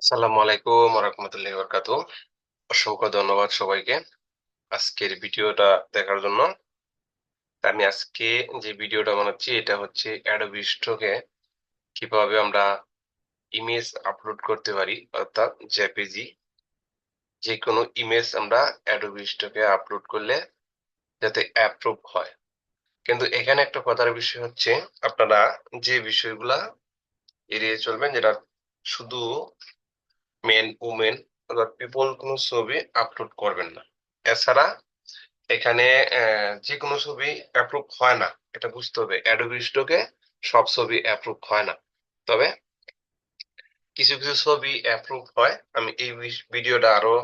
আসসালামু আলাইকুম রহমতুল্লাহি বরকাত অসংখ্য ধন্যবাদ সবাইকে আজকের ভিডিওটা দেখার জন্য। আমি আজকে যে ভিডিওটা বানাচ্ছি, এটা হচ্ছে অ্যাডোবি স্টকে কীভাবে আমরা ইমেজ আপলোড করতে পারি, অর্থাৎ জেপিজি যে কোনো ইমেজ আমরা অ্যাডোবি স্টকে আপলোড করলে যাতে অ্যাপ্রুভ হয়। কিন্তু এখানে একটা কথার বিষয় হচ্ছে, আপনারা যে বিষয়গুলা এড়িয়ে চলবেন, যেটা শুধু মেন উমেন অর্থাৎ পিপল কোনো ছবি আপলোড করবেন না। এছাড়া এখানে যে কোনো ছবি অ্যাপ্রুভ হয় না, এটা বুঝতে হবে। অ্যাডোবি স্টকে সব ছবি অ্যাপ্রুভ হয় না। তবে কিছু কিছু ছবি অ্যাপ্রুভ হয়। আমি এই ভিডিওটা আরও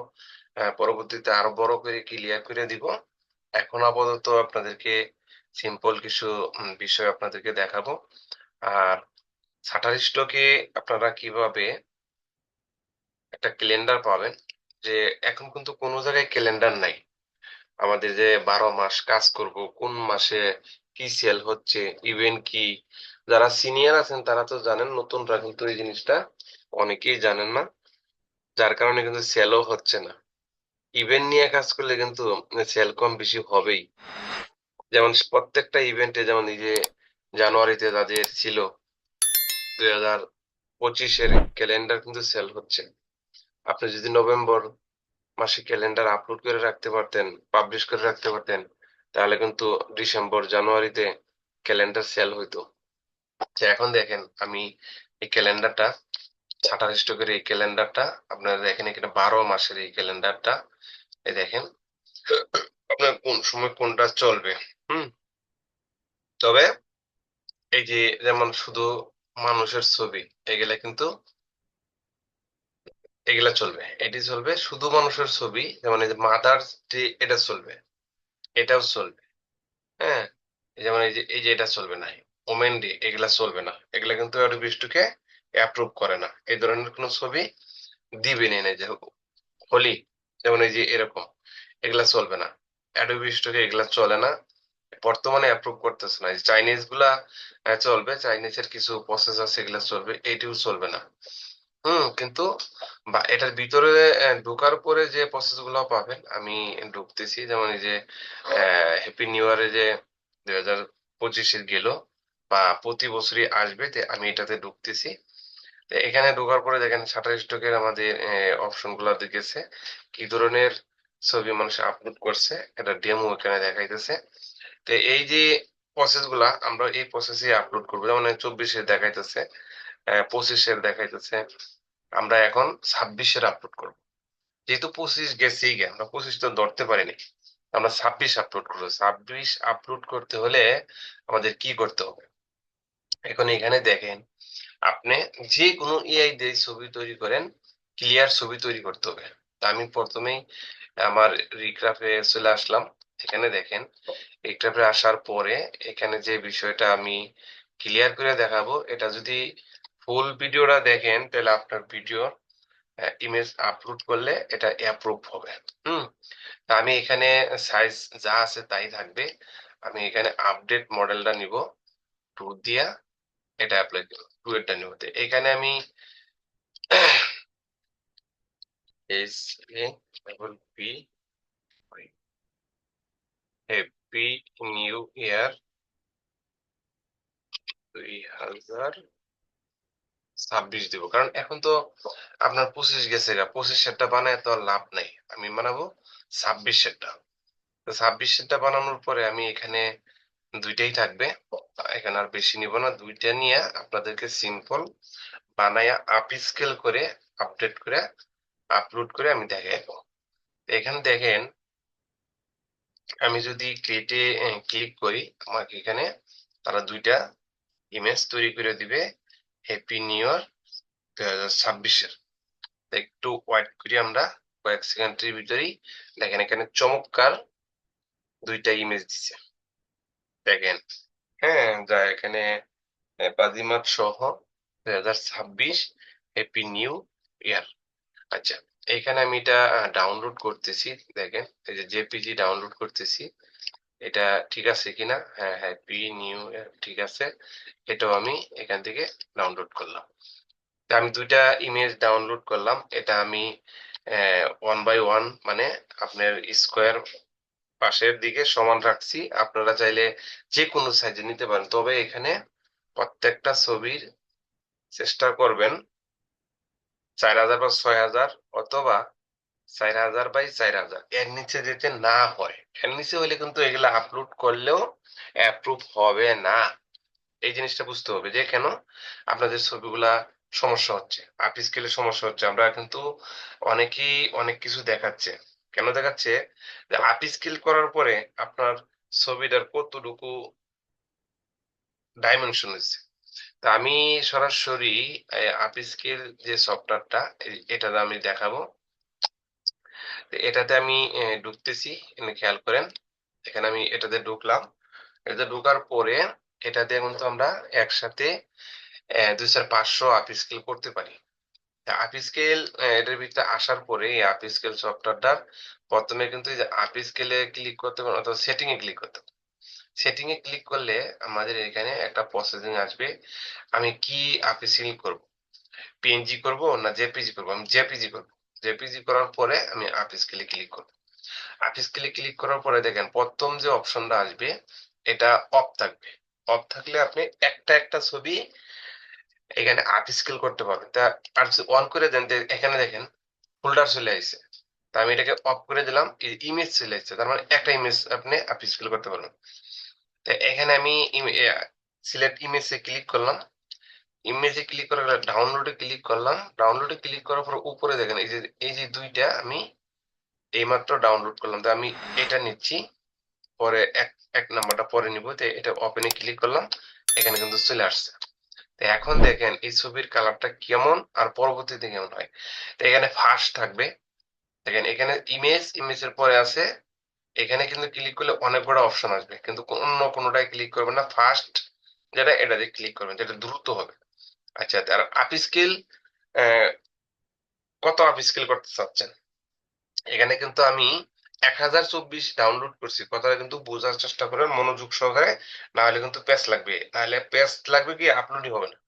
পরবর্তীতে আরও বড় করে ক্লিয়ার করে দিব। এখন আপাতত আপনাদেরকে সিম্পল কিছু বিষয় আপনাদেরকে দেখাবো। আর শাটার স্টকে আপনারা কীভাবে একটা ক্যালেন্ডার পাবেন যে এখন কিন্তু কোনো জায়গায় ক্যালেন্ডার নাই। আমাদের যে বারো মাস কাজ করব, কোন মাসে কি সেল হচ্ছে ইভেন্ট কি? যারা সিনিয়র আছেন তারা তো জানেন, নতুনরা কিন্তু এই জিনিসটা অনেকেই জানেন না। যার কারণে কিন্তু সেলও হচ্ছে না। ইভেন্ট নিয়ে কাজ করলে কিন্তু সেল কম বেশি হবেই। যেমন প্রত্যেকটা ইভেন্টে যেমন এই যে জানুয়ারিতে যাদের ছিল, দুই হাজার পঁচিশের ক্যালেন্ডার কিন্তু সেল হচ্ছে। আপনি যদি নভেম্বর মাসে ক্যালেন্ডার আপলোড করে রাখতে পারতেন পাবলিশ করে রাখতে পারতেন, তাহলে কিন্তু ডিসেম্বর, জানুয়ারিতে ক্যালেন্ডার সেল হইতো। এখন দেখেন, আমি এই ক্যালেন্ডারটা ছাটার স্টকের এই ক্যালেন্ডারটা আপনারা দেখেন এখানে বারো মাসের এই ক্যালেন্ডারটা এই দেখেন, আপনার কোন সময় কোনটা চলবে, হুম? তবে এই যে যেমন শুধু মানুষের ছবি, এগুলা কিন্তু এগুলা চলবে। এটি চলবে শুধু মানুষের ছবি, যেমন এই যে মাদার্স ডে, এটা চলবে। এটাও চলবে। হ্যাঁ? যেমন এই যে এই যে এটা চলবে না, ওমেন ডে, এগুলা চলবে না। এগুলা কিন্তু বিষ্টুকে অ্যাপ্রুভ করে না। এই ধরনের কোনো ছবি দিবে না যে হোলি, যেমন এই যে এরকম, এগুলা চলবে না। অ্যাডোবি স্টোরে এগুলা চলে না। বর্তমানে অ্যাপ্রুভ করতেছে না। চাইনিজগুলা চলবে চাইনিজের কিছু প্রসেস আছে, এগুলা চলবে এইটিও চলবে না। হুম, কিন্তু বা, এটার ভিতরে ঢোকার পরে যে প্রসেসগুলো পাবেন, আমি ঢুকতেছি, যেমন এই যে হ্যাপি নিউ ইয়ারে যে দুই হাজার পঁচিশের গেল, বা প্রতি বছরই আসবে আমি এটাতে ঢুকতেছি। এখানে ঢোকার পরে দেখেন শাটার স্টকের আমাদের অপশনগুলো দেখেছে, কি ধরনের ছবি মানুষ আপলোড করছে এটা ডেমো এখানে দেখাইতেছে। তো এই যে প্রসেসগুলা, আমরা এই প্রসেসে আপলোড করব, যেমন চব্বিশে দেখাইতেছে পঁচিশের দেখাইতেছে। আমরা এখন ছাব্বিশের আপলোড করব। যেহেতু পঁচিশ গেছেই গে, আমরা পঁচিশ তো ধরতে পারিনি। আমরা ছাব্বিশ আপলোড করব। ছাব্বিশ আপলোড করতে হলে আমাদের কি করতে হবে? এখন এখানে দেখেন, আপনি যে কোনো এআই দিয়ে ছবি তৈরি করেন ক্লিয়ার ছবি তৈরি করতে হবে। আমি প্রথমেই আমার রিক্রাফে চলে আসলাম। এখানে দেখেন, রিক্রাফে আসার পরে এখানে যে বিষয়টা আমি ক্লিয়ার করে দেখাবো, এটা যদি ফুল ভিডিওটা দেখেন, তাহলে আপনার ভিডিও ইমেজ আপলোড করলে এটা অ্যাপ্রুভ হবে। হুম? আমি এখানে সাইজ যা আছে তাই থাকবে। আমি এখানে আপডেট মডেলটা নিব টু দিয়া, এটা অ্যাপ্লাই টু এরটা নিব। এখানে আমি S A double P happy new year দুই হাজার ছাব্বিশ দিব। কারণ এখন তো আপনার পঁচিশ গেছে পঁচিশ সেটটা বানায় তো লাভ নাই। আমি বানাবো ছাব্বিশ সেটটা। ছাব্বিশ সেটটা বানানোর পরে আমি এখানে দুইটাই থাকবে। এখানে আর বেশি নিব না। দুইটা নিয়ে আপনাদেরকে সিম্পল বানায়া আপ স্কেল করে আপডেট করে আপলোড করে আমি দেখাবো এখানে দেখেন, আমি যদি ক্রিয়েটে ক্লিক করি, আমাকে এখানে তারা দুইটা ইমেজ তৈরি করে দিবে। হ্যাপি নিউ ইয়ার দুই হাজার ছাব্বিশের। একটু ওয়াইট করি আমরা, কয়েক সেকেন্ডের ভিতরেই। দেখেন, এখানে চমৎকার দুইটা ইমেজ দিছে। দেখেন হ্যাঁ যা এখানে বাজিমাত সহ দুই হাজার ছাব্বিশ হ্যাপি নিউ ইয়ার আচ্ছা এখানে আমি এটা ডাউনলোড করতেছি, দেখেন, এই যে জেপিজি ডাউনলোড করতেছি। এটা ঠিক আছে কিনা? হ্যাঁ হ্যাঁ পি নিউ ঠিক আছে। এটাও আমি এখান থেকে ডাউনলোড করলাম। আমি দুইটা ইমেজ ডাউনলোড করলাম। এটা আমি ওয়ান বাই ওয়ান মানে আপনার স্কোয়ার পাশের দিকে সমান রাখছি। আপনারা চাইলে যে কোনো সাইজে নিতে পারেন। তবে এখানে প্রত্যেকটা ছবির চেষ্টা করবেন চার হাজার বা ছয় হাজার অথবা চার হাজার বাই চার হাজার। এর নিচে যেতে না হয়। এর নিচে হলে কিন্তু এগুলা আপলোড করলেও অ্যাপ্রুভ হবে না। এই জিনিসটা বুঝতে হবে যে কেন? আপনাদের ছবিগুলা সমস্যা হচ্ছে। আপ স্কেলে সমস্যা হচ্ছে। আমরা কিন্তু অনেকেই অনেক কিছু দেখাচ্ছে। কেন দেখাচ্ছে? যে আপ স্কেল করার পরে আপনার ছবিটার কতটুকু ডাইমেনশন হয়েছে। তা আমি সরাসরি আপ স্কেল যে সফটওয়্যারটা এটা আমি দেখাবো। এটাতে আমি ঢুকতেছি খেয়াল করেন। এখানে আমি এটাতে ঢুকলাম। এটাতে ঢোকার পরে এটাতে কিন্তু আমরা একসাথে দুই চার পাঁচশো আপ স্কেল করতে পারি। আপ স্কেল এটার ভিতরে আসার পরে এই আপ স্কেল সফটওয়্যারটার প্রথমে কিন্তু আপ স্কেলে ক্লিক করতে হবে, অথবা সেটিং এ ক্লিক করতে সেটিং এ ক্লিক করলে আমাদের এখানে একটা প্রসেসিং আসবে। আমি কি আপ স্কেল করব? পিএনজি করব না জেপিজি করব? আমি জেপিজি করব। জেপিজি করার পরে আমি আপ স্কেলে ক্লিক করব আপ স্কেলে ক্লিক করার পরে দেখেন, প্রথম যে অপশনটা আসবে, এটা অফ থাকবে। অফ থাকলে আপনি একটা একটা ছবি এখানে আপ স্কেল করতে পারবেন। তা আর অন করে দেন এখানে দেখেন ফোল্ডার চলে আসছে তা আমি এটাকে অফ করে দিলাম ইমেজ চলে আসছে তার মানে একটা ইমেজ আপনি আপ স্কেল করতে পারবেন। তো এখানে আমি সিলেক্ট ইমেজে ক্লিক করলাম। ইমেজে ক্লিক করে ডাউনলোডে ক্লিক করলাম। ডাউনলোডে ক্লিক করার পর উপরে দেখেন, এই যে এই যে দুইটা আমি এইমাত্র ডাউনলোড করলাম। তো আমি এটা নিচ্ছি, পরে এক এক নাম্বারটা পরে নিব। তো এটা ওপেনে ক্লিক করলাম, এখানে কিন্তু চলে আসছে। তো এখন দেখেন, এই ছবির কালারটা কেমন আর পরবর্তীতে কেমন হয়? তো এখানে ফার্স্ট থাকবে। দেখেন, এখানে ইমেজ ইমেজের পরে আছে। এখানে কিন্তু ক্লিক করলে অনেক বড় অপশন আসবে। কিন্তু অন্য কোনোটায় ক্লিক করবেন না। ফার্স্ট যেটা, এটাতে ক্লিক করবেন, যেটা দ্রুত হবে। আচ্ছা আর আপ স্কিল কত আপ স্কিল করতে চাচ্ছেন? এখানে কিন্তু আমি এক হাজার চব্বিশ ডাউনলোড করছি, কথাটা কিন্তু বোঝার চেষ্টা করেন মনোযোগ সহকারে না হলে কিন্তু পেজ লাগবে। না হলে পেজ লাগবে কি আপলোডই হবে না।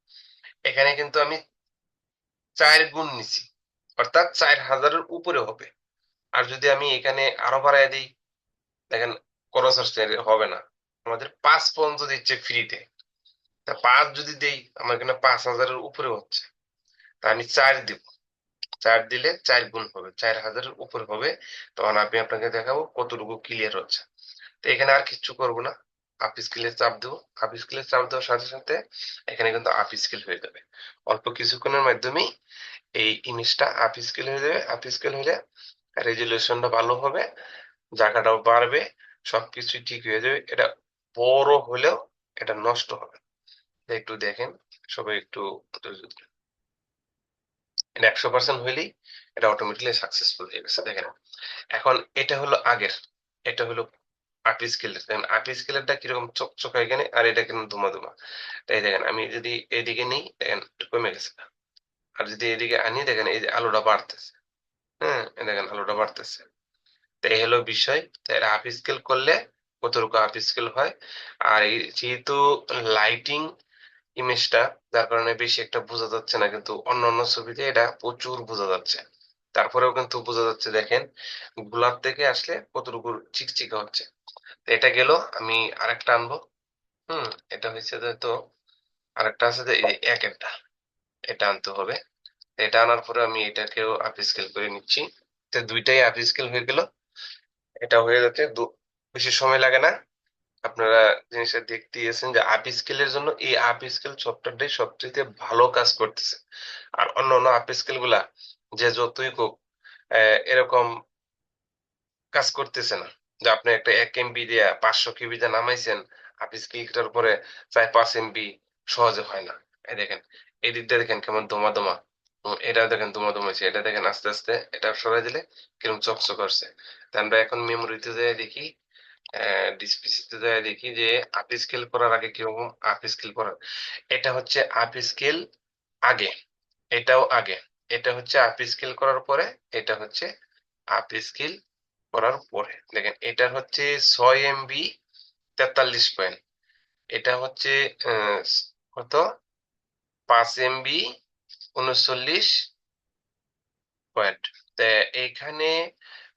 এখানে কিন্তু আমি চার গুণ নিছি, অর্থাৎ চার হাজারের উপরে হবে। আর যদি আমি এখানে আরও বাড়াই দিই, দেখেন খরচ হবে না। আমাদের পাঁচ পর্যন্ত দিচ্ছে ফ্রিতে তা পাঁচ যদি দেই, আমার এখানে পাঁচ হাজারের উপরে হচ্ছে। তা আমি চার দিব। চার দিলে চার গুণ হবে। চার হাজারের উপরে হবে। তখন আমি আপনাকে দেখাবো কতটুকু ক্লিয়ার হচ্ছে। তো এখানে আর কিচ্ছু করব না। আপ স্কিলের চাপ দেবো। আপ স্কিলের চাপ দেওয়ার সাথে সাথে এখানে কিন্তু আপ স্কিল হয়ে যাবে। অল্প কিছুক্ষণের মাধ্যমেই এই ইমেজটা আপ স্কেল হয়ে যাবে। আপ স্কেল হলে রেজুলেশনটা ভালো হবে। জায়গাটাও বাড়বে। সবকিছুই ঠিক হয়ে যাবে। এটা বড় হলেও এটা নষ্ট হবে একটু দেখেন, সবাই একটু এটা একশো পার্সেন্ট হইলেই এটা অটোমেটিকলি সাকসেসফুল হয়ে গেছে, দেখেন। এখন এটা হলো আগের, এটা হলো আপ স্কেলের। দেখেন আপ কীরকম আর এটা ধুমা ধুমা। তাই দেখেন, আমি যদি এদিকে নিই, দেখেন কমে গেছে। আর যদি এদিকে আনি, দেখেন, এই যে আলোটা বাড়তেছে। হ্যাঁ দেখেন, আলোটা বাড়তেছে। তো এই হলো বিষয়। তাই আপ স্কেল করলে কতটুকু আপ স্কেল হয়? আর এই যেহেতু লাইটিং ইমেজটা যার কারণে বেশি একটা বোঝা যাচ্ছে না, কিন্তু অন্য অন্য ছবিতে এটা প্রচুর বোঝা যাচ্ছে। তারপরেও কিন্তু বোঝা যাচ্ছে, দেখেন, গোলাপ থেকে আসলে কতটুকু চিকচিকা হচ্ছে। এটা গেল, আমি আরেকটা আনব। হুম, এটা হচ্ছে তো আরেকটা আছে যে এক একটা, এটা আনতে হবে। এটা আনার পরে আমি এটাকেও আপ স্কেল করে নিচ্ছি। তো দুইটাই আপ স্কেল হয়ে গেল। এটা হয়ে যাচ্ছে বেশি সময় লাগে না। আপনারা জিনিসটা দেখতে গেছেন যে আপ স্কেলের জন্য এই আপ স্কেল সফটওয়্যারটাই সবচেয়ে ভালো কাজ করতেছে। আর অন্য অন্য আপ স্কেলগুলা যে যতই হোক এরকম কাজ করতেছে না। যে আপনি একটা এক এমবি দিয়ে পাঁচশো কেবি দিয়ে নামাইছেন আপ স্কেলটার পরে চার পাঁচ এমবি সহজে হয় না। এই দেখেন এদিকটা দেখেন কেমন দমা দমা এটা দেখেন দমা দমা হয়েছে, এটা দেখেন আস্তে আস্তে, এটা সরাই দিলে কীরকম চকচক করছে। আমরা এখন মেমোরিতে যাই দেখি ডিসপিসিতে যাই দেখি যে আপ স্কেল করার আগে কীরকম আপ স্কেল করার। এটা হচ্ছে আপ স্কেল আগে। এটাও আগে। এটা হচ্ছে আপ স্কেল করার পরে, এটা হচ্ছে আপ স্কেল করার পরে। দেখেন এটা হচ্ছে ছয় এমবি তেতাল্লিশ পয়েন্ট এটা হচ্ছে কত? পাঁচ এমবি উনচল্লিশ পয়েন্ট তো, এইখানে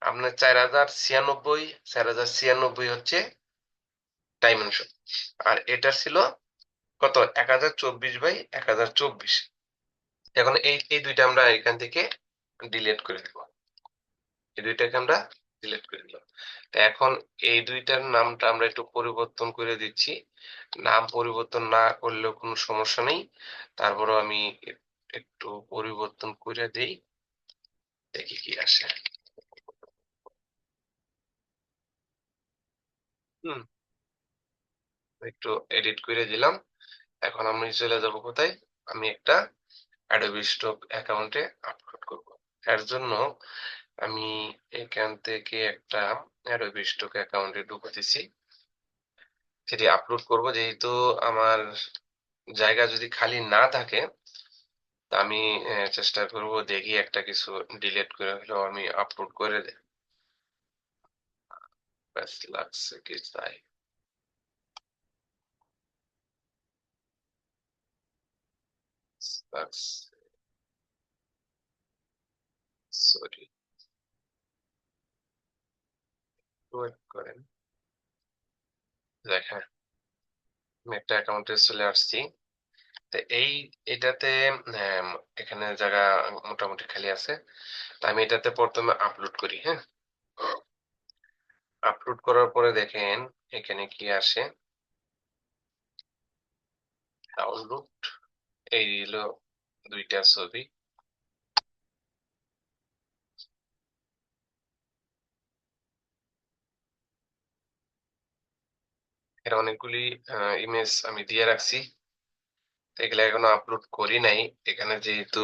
আপনার চার হাজার ছিয়ানব্বই, চার হাজার ছিয়ানব্বই হচ্ছে ডাইমেনশন আর এটা ছিল কত? এক হাজার চব্বিশ বাই এক হাজার চব্বিশ। এখন এই এই দুইটা আমরা এখান থেকে ডিলিট করে দিব। এই দুইটাকে আমরা ডিলিট করে দিলাম। তো এখন এই দুইটার নামটা আমরা একটু পরিবর্তন করে দিচ্ছি। নাম পরিবর্তন না করলেও কোনো সমস্যা নেই। তারপরও আমি একটু পরিবর্তন করে দেই। দেখি কি আসে। হুম। একটু এডিট করে দিলাম। এখন আমি চলে যাব কোথায়? আমি একটা অ্যাডোবি স্টক অ্যাকাউন্টে আপলোড করব। এর জন্য আমি এখান থেকে একটা অ্যাডোবি স্টক অ্যাকাউন্টে ঢুকতেছি সেটি আপলোড করব। যেহেতু আমার জায়গা যদি খালি না থাকে আমি চেষ্টা করব দেখি একটা কিছু ডিলিট করে হলেও আমি আপলোড করে দেই। ব্যাস লাগছে কি তাই সরি ওয়েট করেন দেখেন আমি একটা অ্যাকাউন্টে চলে আসছি। তো এই, এটাতে এখানে জায়গা মোটামুটি খালি আছে, তা আমি এটাতে প্রথমে আপলোড করি হ্যাঁ? আপলোড করার পরে দেখেন, এখানে কি আসে ডাউনলোড এই হলো দুইটা ছবি। এর অনেকগুলি ইমেজ আমি দিয়ে রাখছি। এগুলো এখনও আপলোড করি নাই। এখানে যেহেতু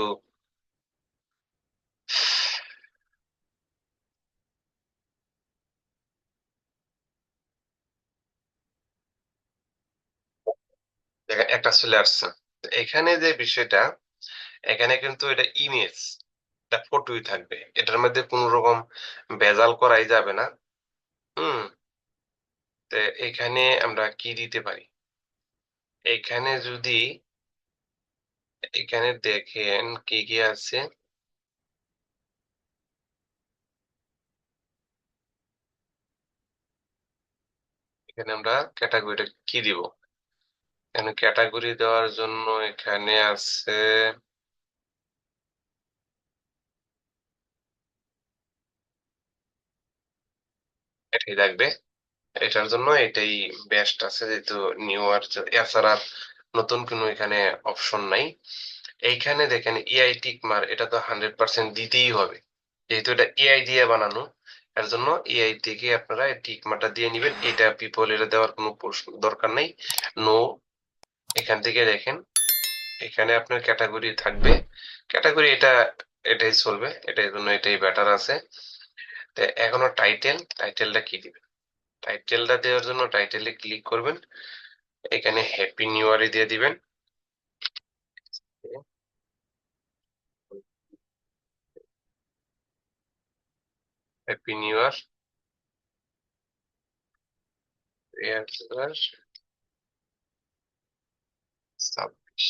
একটা চলে আসছে। এখানে যে বিষয়টা, এখানে কিন্তু এটা ইমেজ এটা ফটোই থাকবে। এটার মধ্যে কোনো রকম ভেজাল করাই যাবে না। হুম? তো এখানে আমরা কি দিতে পারি? এখানে যদি, এখানে দেখেন কি কি আছে। এখানে আমরা ক্যাটাগরিটা কি দিব? এখানে ক্যাটাগরি দেওয়ার জন্য এখানে আছে এটাই থাকবে এটার জন্য এটাই বেস্ট আছে, যেহেতু নিউ আর এছাড়া নতুন কোনো এখানে অপশন নাই। এইখানে দেখেন এআই টিক মার এটা তো হান্ড্রেড পার্সেন্ট দিতেই হবে। যেহেতু এটা এআই দিয়ে বানানো, এর জন্য এআই থেকে আপনারা টিক মারটা দিয়ে নিবেন। এটা পিপল এটা দেওয়ার কোনো দরকার নেই। নো এখান থেকে দেখেন, এখানে আপনার ক্যাটাগরি থাকবে। ক্যাটাগরি এটা, এটাই চলবে, এটার জন্য এটাই বেটার আছে। এখনও টাইটেল টাইটেলটা কি দিবেন টাইটেলটা দেওয়ার জন্য টাইটেলে ক্লিক করবেন। এখানে হ্যাপি নিউ ইয়ার দিয়ে দিবেন। হ্যাপি নিউ ইয়ার ছাব্বিশ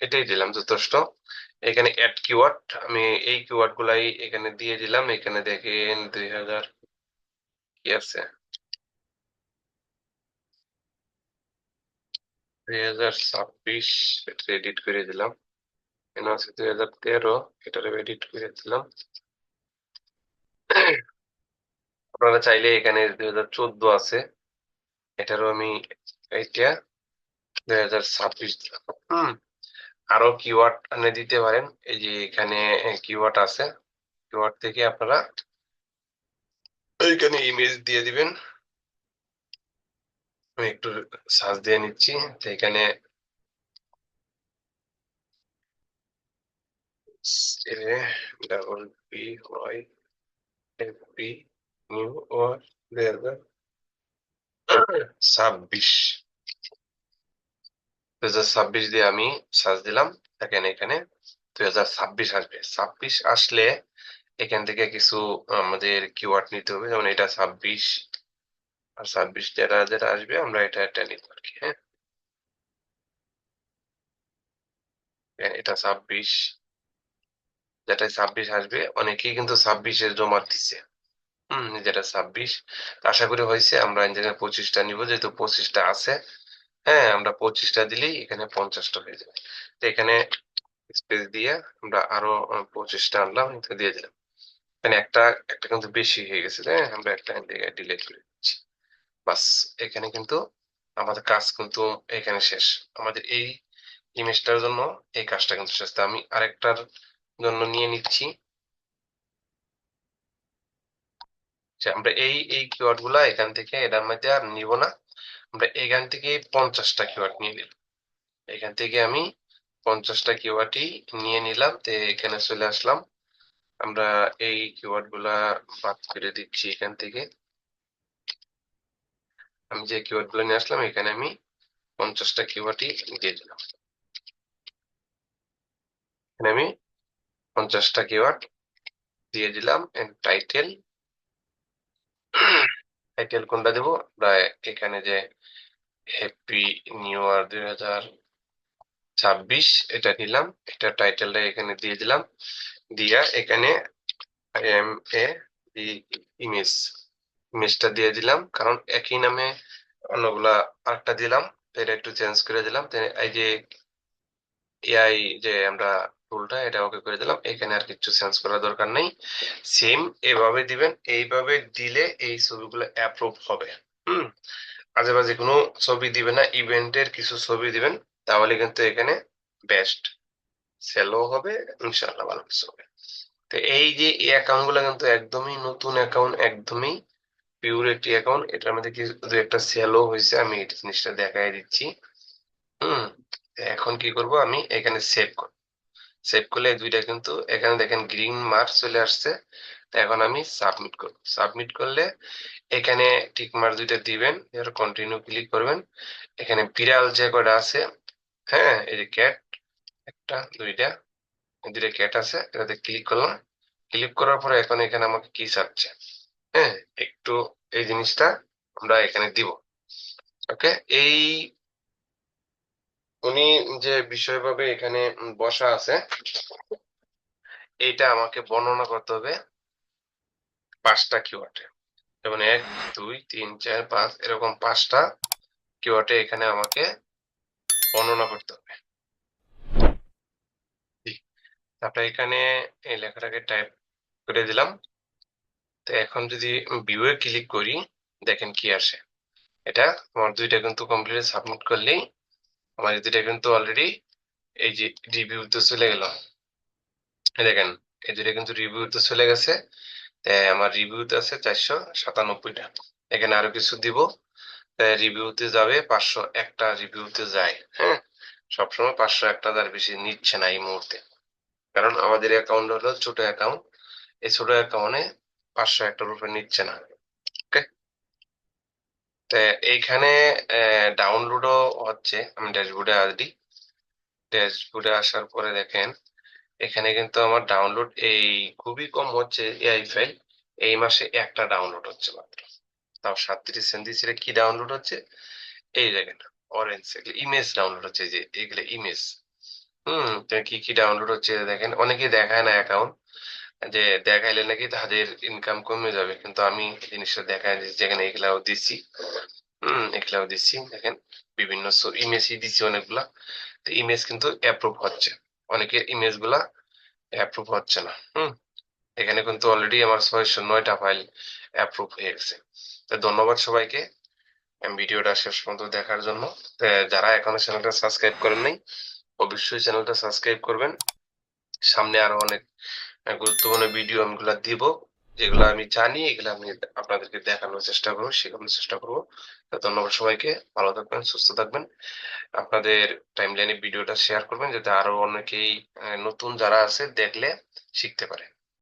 এটাই দিলাম যথেষ্ট। এখানে অ্যাড কিওয়ার্ড আমি এই কিওয়ার্ড গুলাই এখানে দিয়ে দিলাম। এখানে দেখেন দুই হাজার কি আছে? দুই হাজার ছাব্বিশ এটা এডিট করে দিলাম। এখানে আছে দুই হাজার তেরো এটারে এডিট করে দিলাম। আপনারা চাইলে এখানে দুই হাজার চোদ্দ আছে। এটারও আমি এইটা দুই হাজার ছাব্বিশ হম। আরও কিওয়ার্ড এনে দিতে পারেন। এই যে এখানে কিওয়ার্ড আছে কিওয়ার্ড থেকে আপনারা এইখানে ইমেজ দিয়ে দিবেন। আমি একটু সার্চ দিয়ে নিচ্ছি। তো এখানে double P Y F P new year দুই হাজার ছাব্বিশ। দুই হাজার ছাব্বিশ দিয়ে আমি সার্চ দিলাম। দেখেন এখানে দুই হাজার ছাব্বিশ আসবে। ছাব্বিশ আসলে এখান থেকে কিছু আমাদের কিওয়ার্ড নিতে হবে। যেমন এটা ছাব্বিশ, আর ছাব্বিশ যেটা যেটা আসবে, আমরা এটা এটা নিব আর হ্যাঁ? এটা ছাব্বিশ। যেটা ছাব্বিশ আসবে, অনেকেই কিন্তু ছাব্বিশে জমা দিচ্ছে হম যেটা ছাব্বিশ। আশা করি হয়েছে, আমরা ইঞ্জিনিয়ার পঁচিশটা নিব। যেহেতু পঁচিশটা আছে হ্যাঁ আমরা পঁচিশটা দিলেই এখানে পঞ্চাশটা হয়ে যাবে। তো এখানে স্পেস দিয়ে আমরা আরও পঁচিশটা আনলাম দিয়ে দিলাম। মানে একটা একটা কিন্তু বেশি হয়ে গেছে হ্যাঁ আমরা একটা ডিলেট করে দিচ্ছি। বাস, এখানে কিন্তু আমাদের কাজ কিন্তু এখানে শেষ। আমাদের এই ইমেজটার জন্য এই কাজটা কিন্তু শেষ। আমি আরেকটার জন্য নিয়ে নিচ্ছি। আমরা এই এই কিওয়ার্ডগুলা এখান থেকে এটার মধ্যে আর নিব না। আমরা এখান থেকে পঞ্চাশটা কিওয়ার্ড নিয়ে নিলাম। এখান থেকে আমি পঞ্চাশটা কিওয়ার্ডই নিয়ে নিলাম, তো এখানে চলে আসলাম। আমরা এই কিওয়ার্ডগুলা বাদ করে দিচ্ছি এখান থেকে। আমি যে কিওয়ার্ডগুলো নিয়ে আসলাম, এখানে আমি পঞ্চাশটা কিওয়ার্ডই দিয়ে দিলাম। এখানে আমি পঞ্চাশটা কিওয়ার্ড দিয়ে দিলাম টাইটেল টাইটেল কোনটা দেবো? এখানে যে হ্যাপি নিউ ইয়ার দুই হাজার ছাব্বিশ, এটা নিলাম। এটা টাইটেলটা এখানে দিয়ে দিলাম। দিয়া এখানে এম এ ইমেজ ইমেজটা দিয়ে দিলাম। কারণ একই নামে অন্যগুলা আরেকটা দিলাম। এটা একটু চেঞ্জ করে দিলাম। এই যে এআই যে আমরা টুলটা এটা ওকে করে দিলাম। এখানে আর কিছু চেঞ্জ করার দরকার নেই। সেম এভাবে দিবেন, এইভাবে দিলে এই ছবিগুলো অ্যাপ্রুভ হবে। হুম? আজেবাজে কোনো ছবি দিবে না, ইভেন্টের কিছু ছবি দিবেন, তাহলে কিন্তু এখানে বেস্ট সেলও হবে, ইনশাআল্লাহ ভালো কিছু হবে। তো এই যে এই অ্যাকাউন্টগুলো কিন্তু একদমই নতুন অ্যাকাউন্ট একদমই পিওর একটি অ্যাকাউন্ট এটার মধ্যে দু একটা সেলও হয়েছে, আমি এই জিনিসটা দেখাই দিচ্ছি। হুম? এখন কি করব, আমি এখানে সেভ করব। সেভ করলে দুইটা কিন্তু এখানে দেখেন গ্রিন মার্ক চলে আসছে। এখন আমি সাবমিট করব। সাবমিট করলে এখানে টিক মার্ক দুইটা দিবেন এর কন্টিনিউ ক্লিক করবেন। এখানে বিড়াল যে কয়টা আছে হ্যাঁ এই যে ক্যাট একটা, দুইটা দুইটা ক্যাট আছে, এটাতে ক্লিক করলাম। ক্লিক করার পরে এখন এখানে আমাকে কি চাচ্ছে হ্যাঁ একটু এই জিনিসটা আমরা এখানে দিব। ওকে এই উনি যে বিষয়ভাবে এখানে বসা আছে, এইটা আমাকে বর্ণনা করতে হবে পাঁচটা কিওয়ার্ডে যেমন এক, দুই, তিন, চার, পাঁচ, এরকম পাঁচটা কিওয়ার্ডে এখানে আমাকে বর্ণনা করতে হবে। তারপরে এখানে এই লেখাটাকে টাইপ করে দিলাম। তো এখন যদি ভিউয়ে ক্লিক করি, দেখেন কি আসে। এটা আমার দুইটা কিন্তু কমপ্লিট সাবমিট করলেই এই দুইটা কিন্তু অলরেডি এই যে রিভিউতে চলে গেল। দেখেন এই দুইটা কিন্তু রিভিউতে চলে গেছে। আমার রিভিউতে আছে চারশো সাতানব্বইটা। এখানে আরও কিছু দিব। রিভিউতে যাবে, পাঁচশো একটা রিভিউতে যায় হ্যাঁ? সবসময় পাঁচশো একটা তার বেশি নিচ্ছে না এই মুহূর্তে। কারণ আমাদের অ্যাকাউন্ট হলো ছোট অ্যাকাউন্ট এই ছোট অ্যাকাউন্টে পাঁচশো একটার উপরে নিচ্ছে না। এইখানে ডাউনলোডও হচ্ছে, আমি ড্যাশবোর্ডে আসি ড্যাশবোর্ডে আসার পরে দেখেন, এখানে কিন্তু আমার ডাউনলোড এই খুবই কম হচ্ছে এআই ফাইল এই মাসে একটা ডাউনলোড হচ্ছে মাত্র। তাও সাতত্রিশ সেন্টিস এটা কি ডাউনলোড হচ্ছে? এই দেখেন অরেঞ্জ ইমেজ ডাউনলোড হচ্ছে যে, এগুলো ইমেজ হুম কি কি ডাউনলোড হচ্ছে দেখেন অনেকে দেখায় না অ্যাকাউন্ট যে দেখাইলে নাকি তাদের ইনকাম কমে যাবে। কিন্তু আমি জিনিসটা দেখাই যেখানে এগুলাও দিচ্ছি হম এগুলাও দিচ্ছি দেখেন, বিভিন্ন ইমেজই দিচ্ছি অনেকগুলা। তো ইমেজ কিন্তু অ্যাপ্রুভ হচ্ছে। অনেকের ইমেজগুলা অ্যাপ্রুভ হচ্ছে না, হুম। এখানে কিন্তু অলরেডি আমার ছয়শো নয়টা ফাইল অ্যাপ্রুভ হয়ে গেছে। তো ধন্যবাদ সবাইকে। ভিডিওটা শেষ পর্যন্ত দেখার জন্য। যারা এখনও চ্যানেলটা সাবস্ক্রাইব করেন নাই, অবশ্যই চ্যানেলটা সাবস্ক্রাইব করবেন। সামনে আরও অনেক গুরুত্বপূর্ণ ভিডিও আমিগুলা দিব, যেগুলো আমি জানি, এগুলো আমি আপনাদেরকে দেখানোর চেষ্টা করব, শেখানোর চেষ্টা করব। ধন্যবাদ সবাইকে, ভালো থাকবেন, সুস্থ থাকবেন। আপনাদের টাইমলাইনে ভিডিওটা শেয়ার করবেন, যাতে আরও অনেকেই নতুন যারা আছে, দেখলে শিখতে পারে।